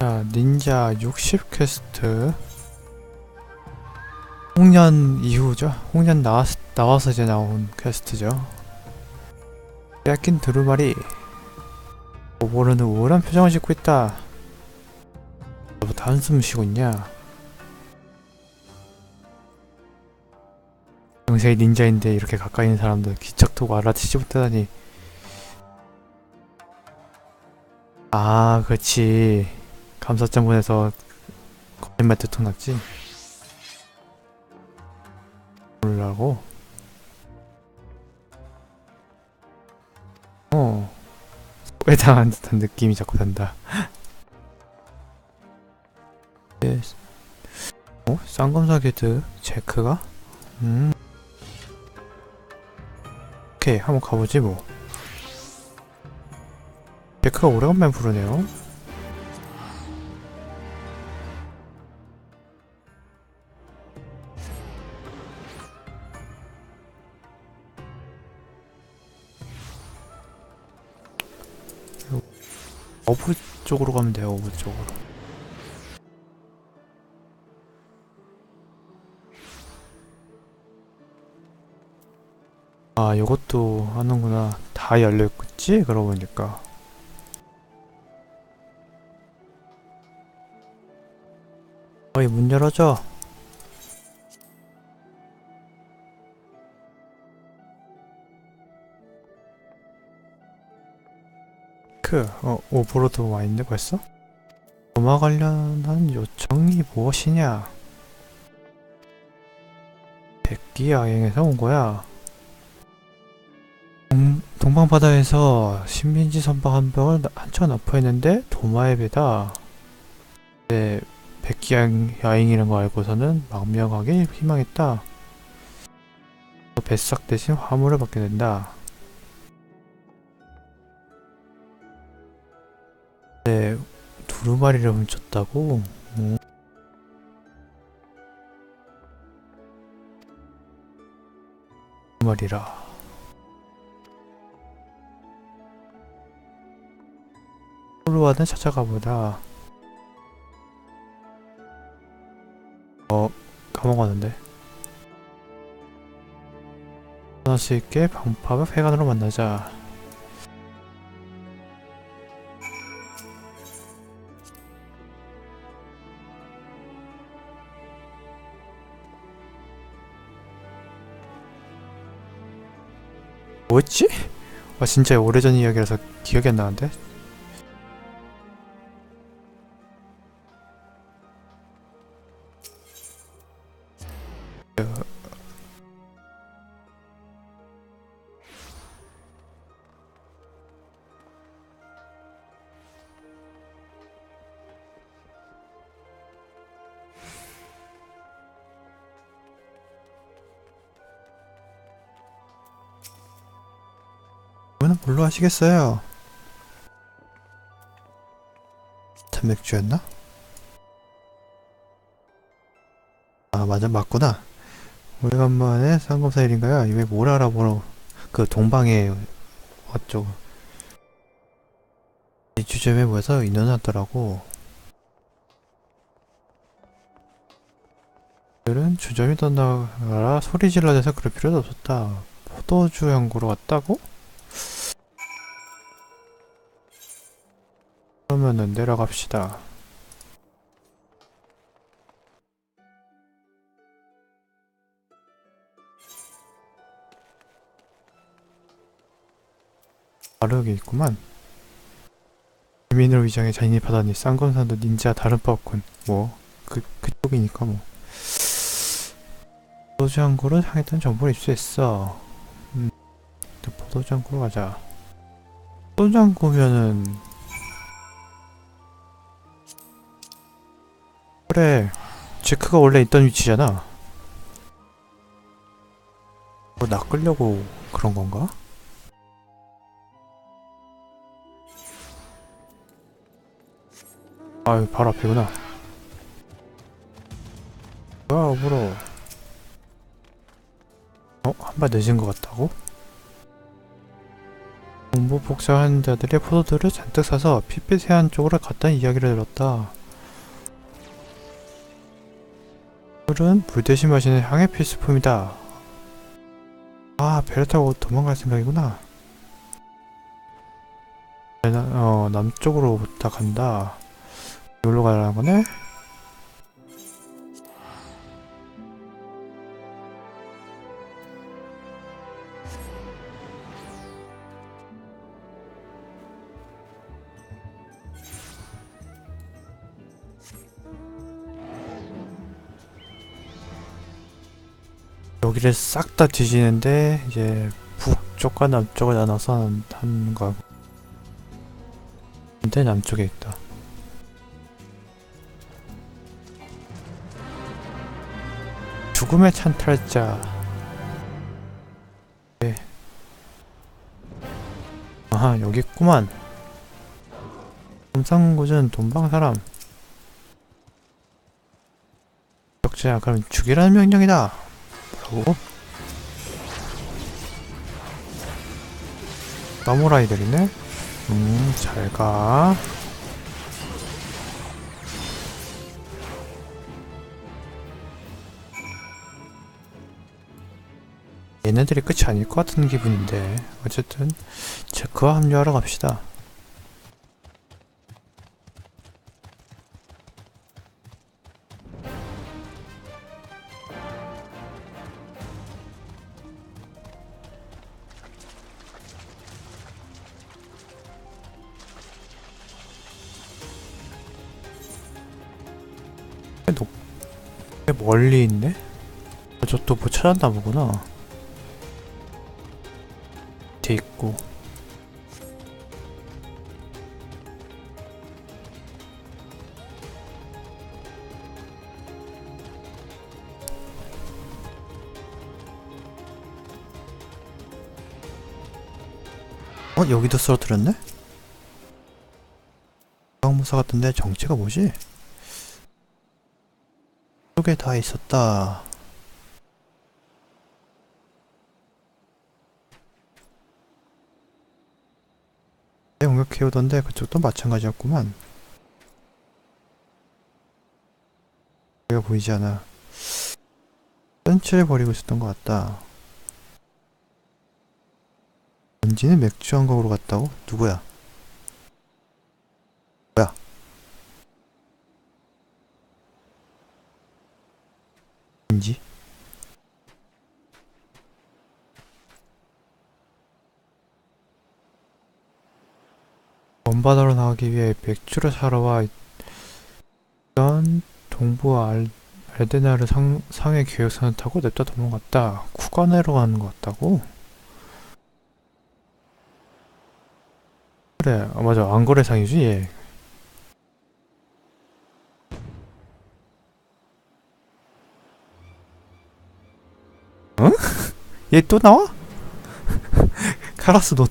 자, 닌자 60 퀘스트. 홍년 이후죠. 홍년 나왔, 나와서 이제 나온 퀘스트죠. 뺏긴 두루마리. 오버로는 우울한 표정을 짓고 있다. 너부터 한숨 쉬고 있냐? 영세의 닌자인데 이렇게 가까이 있는 사람들 기척토고 알아채지 못하다니. 아, 그렇지. 감사장 보내서 거짓말 대통 났지. 몰라고? 어. 왜 당한 듯한 느낌이 자꾸 든다. 예. 어? 쌍검사 게드 체크가? 음. 오케이, 한번 가보지 뭐. 체크가 오래간만에 부르네요. 어부 쪽으로 가면 돼요, 어부 쪽으로. 아, 요것도 하는구나. 다 열려있겠지? 그러고 보니까. 어이, 문 열어줘. 그, 어, 오버로드 와 있네 벌써? 도마 관련한 요청이 무엇이냐? 백기 여행에서 온 거야. 동, 동방바다에서 신민지 선박 한 병을 한쳐 납포했는데 도마에 배다. 네, 백기 여행, 여행이라는 거 알고서는 망명하게 희망했다. 뱃삭 대신 화물을 받게 된다. 네, 두루마리를 훔쳤다고? 오. 두루마리라. 홀로와는 찾아가 보다. 어, 까먹었는데. 하나 수 있게 방파가 회관으로 만나자. 뭐였지? 아 진짜 오래전 이야기라서 기억이 안 나는데? 뭘로 하시겠어요? 탄맥주였나? 아 맞아 맞구나 오래간만에 쌍검사 일인가요? 이왜 뭘 알아보러 그 동방에 어쩌고 이 주점에 모여서 인원났더라고 들은 주점이 떠나가라 소리 질러대서 그럴 필요도 없었다 포도주 연구로 왔다고? 그러면은 내려갑시다. 여기 있구만. 주민을 위장해 잔인하다니 쌍검사도 닌자 다른 바 없군. 뭐, 그, 그쪽이니까 뭐. 포도주항구로 향했던 정보를 입수했어. 음, 또 포도주항구로 가자. 포도주항구면은 그래 제크가 원래 있던 위치잖아 뭐 낚으려고 그런 건가? 아유 바로 앞이구나 뭐야 어브로 어? 한발 늦은 것 같다고? 정보 복사하는 자들이 포도들을 잔뜩 사서 핏빛 해안 쪽으로 갔다는 이야기를 들었다. 물은 물 대신 마시는 향의 필수품이다. 아, 배를 타고 도망갈 생각이구나. 배 나- 어, 남쪽으로 부터 간다. 여기로 가라는 거네? 여기를 싹 다 뒤지는데 이제 북쪽과 남쪽을 나눠서 한- 하는 거고. 근데 남쪽에 있다. 죽음의 찬탈자. 네. 아하 여기 있구만. 검상고전 돈방사람. 적자야 그럼 죽이라는 명령이다 뭐라고? 사무라이들이네? 음, 잘 가. 얘네들이 끝이 아닐 것 같은 기분인데. 어쨌든, 체크와 합류하러 갑시다. 멀리 있네? 저 또 뭐 찾았나 보구나. 돼 있고. 어 여기도 쓰러뜨렸네? 강무사 같은데 정체가 뭐지? 속에 다 있었다. 공격해오던데 그쪽도 마찬가지였구만. 내가 보이지 않아. 벤치를 버리고 있었던 것 같다. 은지는 맥주 한 곡으로 갔다고? 누구야? 은지? 먼바다로 나가기 위해 맥주를 사러 와 있던 동부 알, 알데나르 상, 상해 계획선을 타고 냅다 도망갔다. 쿠가네로 가는 것 같다고? 그래, 아, 맞아. 앙고레상이지, 얘. 얘 또 나와? 카라스 너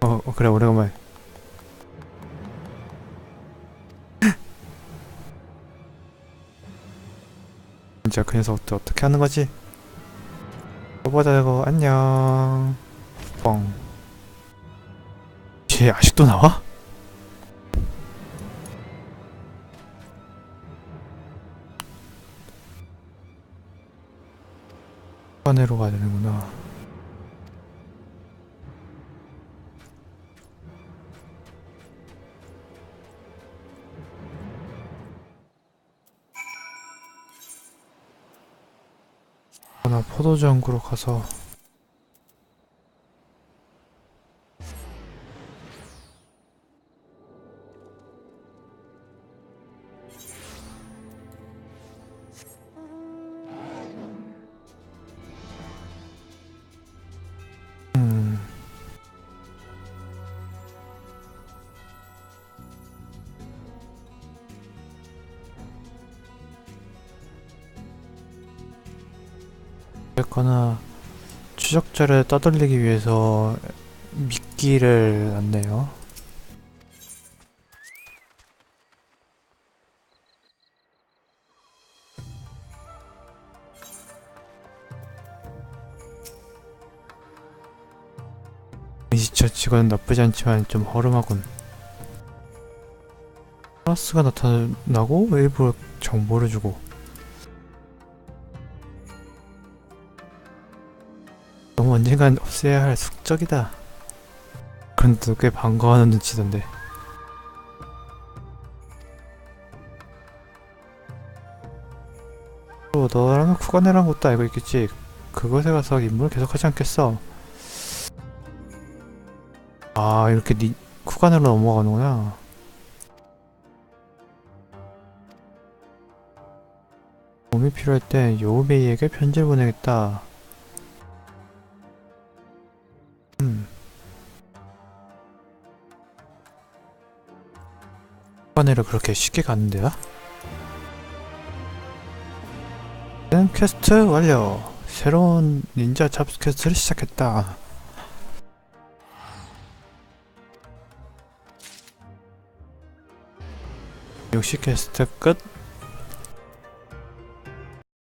어, 어, 그래 오래간만에 진짜 그 녀석도 어떻게 하는 거지? 또 보자고 안녕 뻥. 쟤 아직도 나와? 반대로 가야 되는구나. 나 포도전구로 가서 어쨌거나 추적자를 떠돌리기 위해서 미끼를 놨네요. 지쳐치고는 나쁘지 않지만 좀 허름하군. 플러스가 나타나고 일부 정보를 주고 언젠간 없애야 할 숙적이다. 그런데 꽤 반가워하는 눈치던데. 또 너랑 쿠가네란 것도 알고 있겠지. 그것에 가서 임무를 계속하지 않겠어. 아 이렇게 니 쿠가네로 넘어가는구나. 도움이 필요할 때 요우베이에게 편지를 보내겠다. 쿠가네를 그렇게 쉽게 데야? 는 퀘스트 완료. 새로운 닌자 잡스 퀘스트를 시작했다. 역시 퀘스트 끝.